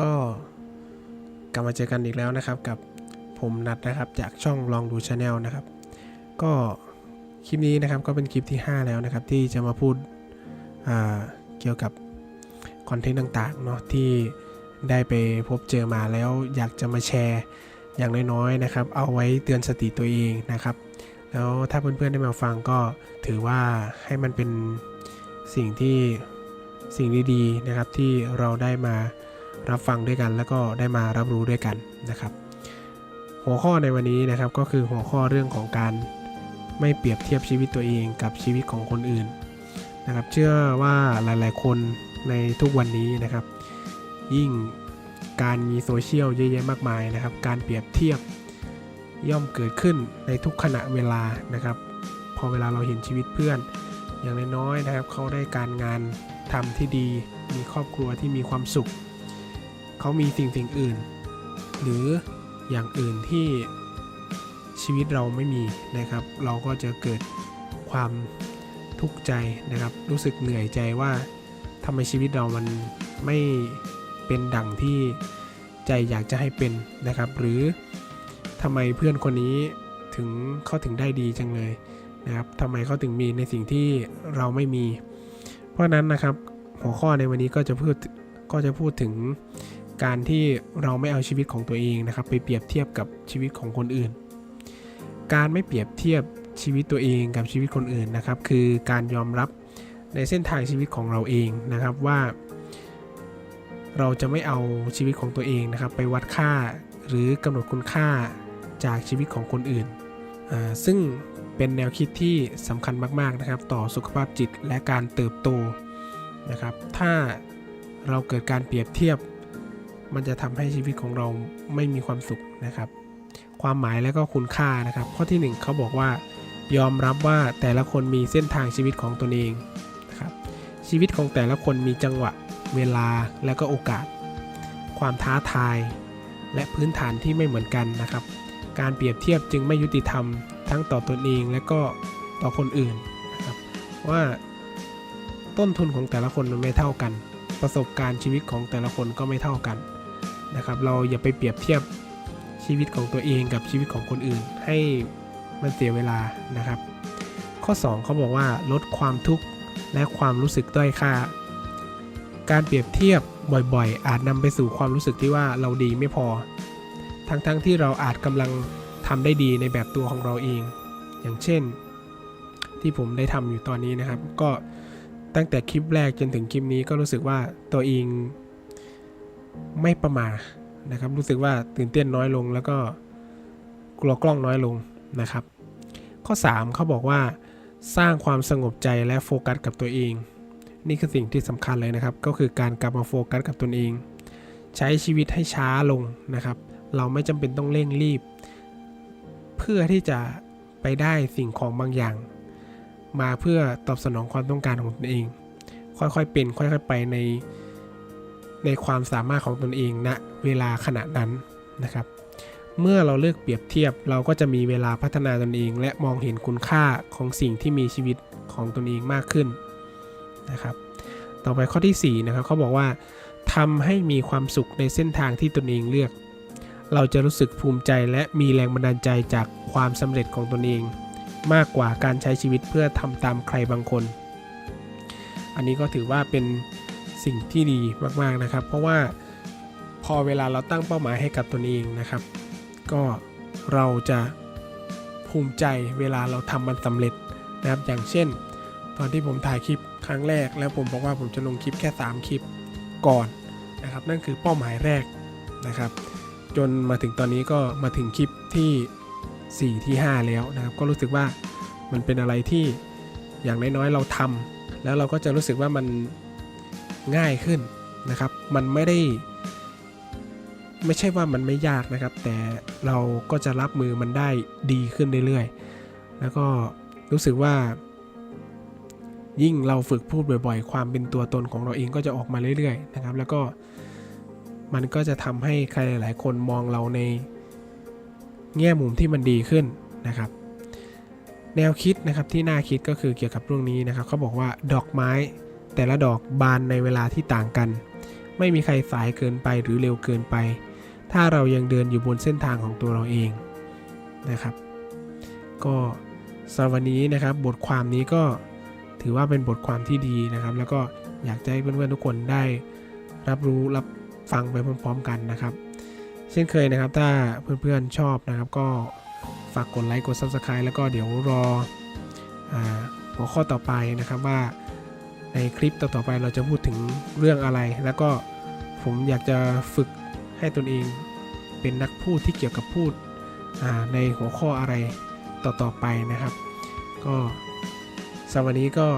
ก็กลับมาเจอกันอีกแล้วนะครับ กับผมนัดนะครับ จากช่องลองดูชาแนลนะครับ ก็คลิปนี้นะครับก็เป็นคลิปที่ 5 แล้วนะครับ ที่จะมาพูดเกี่ยวกับคอนเทนต์ต่างๆเนาะที่ได้ไปพบเจอมาแล้วอยากจะมาแชร์อย่างน้อยๆนะครับ เอาไว้เตือนสติตัวเองนะครับ แล้วถ้าเพื่อนๆได้มาฟังก็ถือว่าให้มันเป็นสิ่งที่สิ่งดีๆนะครับที่เราได้มา รับฟังด้วยกัน แล้วก็ได้มารับรู้ด้วยกันนะครับ หัวข้อในวันนี้นะครับก็คือหัวข้อเรื่องของการไม่เปรียบเทียบชีวิตตัวเองกับชีวิตของคนอื่นนะครับเชื่อว่าหลาย ๆ คนในทุกวันนี้นะครับ ยิ่งการมีโซเชียลเยอะแยะมากมายนะครับ การเปรียบเทียบย่อมเกิดขึ้นในทุกขณะเวลานะครับ พอเวลาเราเห็นชีวิตเพื่อน อย่างน้อยๆนะครับ เขาได้การงานทำที่ดี มีครอบครัวที่มีความสุข เขามีสิ่งสิ่งอื่น หรืออย่างอื่นที่ชีวิตเราไม่มีนะครับ เราก็จะเกิดความทุกข์ใจนะครับ รู้สึกเหนื่อยใจว่าทำไมชีวิตเรามันไม่เป็นดั่งที่ใจอยากจะให้เป็นนะครับ หรือทำไมเพื่อนคนนี้ถึงเขาถึงได้ดีจังเลยนะครับทำไมเขาถึงมีในสิ่งที่เราไม่มี เพราะนั้นนะครับหัวข้อในวันนี้ก็จะพูดก็จะพูดถึง การที่เราไม่เอาชีวิตของตัวเองนะครับ ไปเปรียบเทียบกับชีวิตของคนอื่น การไม่เปรียบเทียบชีวิตตัวเองกับชีวิตคนอื่นนะครับ คือการยอมรับในเส้นทางชีวิตของเราเองนะครับว่า เราจะไม่เอาชีวิตของตัวเองนะครับ ไปวัดค่าหรือกำหนดคุณค่าจากชีวิตของคนอื่น ซึ่งเป็นแนวคิดที่สำคัญมาก ๆ นะครับ ต่อสุขภาพจิตและการเติบโตนะครับ ถ้าเราเกิดการเปรียบเทียบ มันจะทำให้ชีวิตของเราไม่มีความสุขนะครับ ความหมายและก็คุณค่านะครับ ข้อที่หนึ่งเขาบอกว่า ยอมรับว่าแต่ละคนมีเส้นทางชีวิตของตนเองนะครับ ชีวิตของแต่ละคนมีจังหวะ เวลาและก็โอกาส ความท้าทาย และพื้นฐานที่ไม่เหมือนกันนะครับ การเปรียบเทียบจึงไม่ยุติธรรม ทั้งต่อตนเองและก็ต่อคนอื่นนะครับว่าต้นทุนของแต่ละคนมันไม่เท่ากัน ประสบการณ์ชีวิตของแต่ละคนก็ไม่เท่ากันนะครับ เราอย่าไปเปรียบเทียบชีวิตของตัวเองกับชีวิตของคนอื่น ให้มันเสียเวลานะครับ ข้อ 2 เขาบอกว่าลดความทุกข์และความรู้สึกด้อยค่า การเปรียบเทียบบ่อยๆ อาจนำไปสู่ความรู้สึกที่ว่าเราดีไม่พอ ทั้งๆทที่เราอาจกำลังทำได้ดีในแบบตัวของเราเอง อย่างเช่น ที่ผมได้ทำอยู่ตอนนี้นะครับ ก็ ตั้งแต่คลิปแรกจนถึงคลิปนี้ก็รู้สึกว่าตัวเองไม่ประมาทนะครับ รู้สึกว่าตื่นเต้นน้อยลง แล้วก็กลัวกล้องน้อยลงนะครับ ข้อ 3 เขาบอกว่า สร้างความสงบใจและโฟกัสกับตัวเอง นี่คือสิ่งที่สำคัญเลยนะครับ ก็คือการกลับมาโฟกัสกับตนเอง ใช้ชีวิตให้ช้าลงนะครับ เราไม่จำเป็นต้องเร่งรีบ เพื่อที่จะไปได้สิ่งของบางอย่าง มาเพื่อตอบสนองความต้องการของตนเอง ค่อยๆเป็นค่อยๆไปในในความสามารถของตนเองณนะเวลาขณะนั้นนะครับ เมื่อเราเลือกเปรียบเทียบเราก็จะมีเวลาพัฒนาตนเอง และมองเห็นคุณค่าของสิ่งที่มีชีวิตของตนเองมากขึ้นนะครับ ต่อไปข้อที่4นะครับเขาบอกว่าทำให้มีความสุขในเส้นทางที่ตนเองเลือก เราจะรู้สึกภูมิใจและมีแรงบันดาลใจจากความสำเร็จของตนเอง มากกว่าการใช้ชีวิตเพื่อทำตามใครบางคน อันนี้ก็ถือว่าเป็นสิ่งที่ดีมากๆนะครับ เพราะว่าพอเวลาเราตั้งเป้าหมายให้กับตนเองนะครับ ก็เราจะภูมิใจเวลาเราทำมันสำเร็จนะครับ อย่างเช่น ตอนที่ผมถ่ายคลิปครั้งแรก แล้วผมบอกว่าผมจะลงคลิปแค่ 3 คลิปก่อนนะครับ นั่นคือเป้าหมายแรกนะครับ จนมาถึงตอนนี้ก็มาถึงคลิปที่ 4 ที่ 5 แล้วนะครับ ก็รู้สึกว่ามันเป็นอะไรที่อย่างน้อยๆเราทำแล้วเราก็จะรู้สึกว่ามันง่ายขึ้นนะครับ มันไม่ได้ ไม่ใช่ว่ามันไม่ยากนะครับ แต่เราก็จะรับมือมันได้ดีขึ้นเรื่อยๆ แล้วก็รู้สึกว่า ยิ่งเราฝึกพูดบ่อยๆ ความเป็นตัวตนของเราเองก็จะออกมาเรื่อยๆ นะครับ แล้วก็มันก็จะทำให้ใครหลาย ๆ คนมองเราใน แง่มุมที่มันดีขึ้นนะครับ แนวคิดนะครับที่น่าคิดก็คือเกี่ยวกับเรื่องนี้นะครับเขาบอกว่าดอกไม้แต่ละดอกบานในเวลาที่ต่างกัน ไม่มีใครสายเกินไปหรือเร็วเกินไป ถ้าเรายังเดินอยู่บนเส้นทางของตัวเราเองนะครับ ก็สำหรับวันนี้นะครับบทความนี้ก็ถือว่าเป็นบทความที่ดีนะครับ แล้วก็อยากจะให้เพื่อนๆทุกคนได้รับรู้รับฟังไปพร้อมๆกันนะครับ ช่นเคยนะครับ ถ้าเพื่อนๆชอบนะครับ ก็ฝากกดไลค์กด Subscribe แล้วก็เดี๋ยวรอหัวข้อต่อไปนะครับว่าในคลิปต่อๆไปเราจะพูดถึงเรื่องอะไร แล้วก็ผมอยากจะฝึกให้ตนเองเป็นนักพูดที่เกี่ยวกับพูดในหัวข้ออะไรต่อๆไปนะครับ ก็สำหรับวันนี้ก็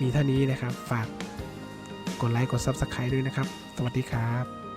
มีเท่านี้นะครับ ฝากกดไลค์กด Subscribe ด้วยนะครับ สวัสดีครับ